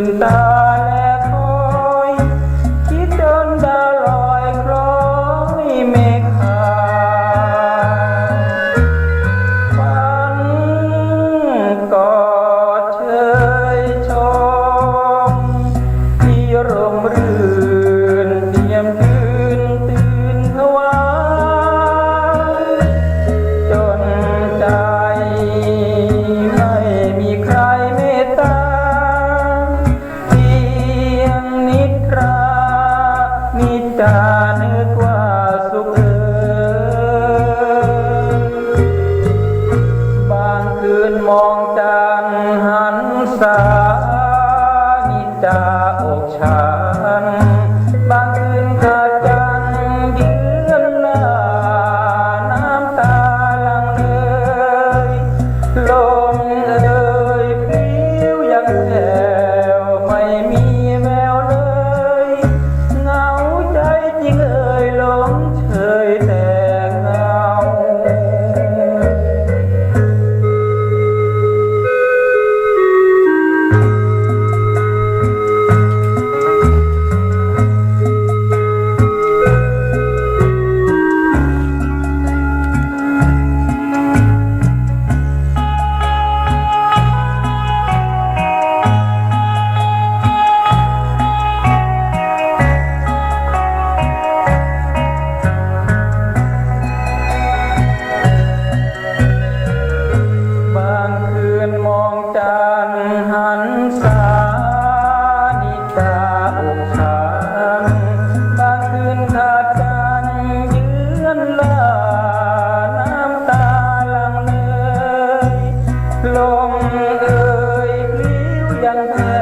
love. จานึกว่าสุขเอบางคืนมองจันหันสานิจาอกฉัน la la la.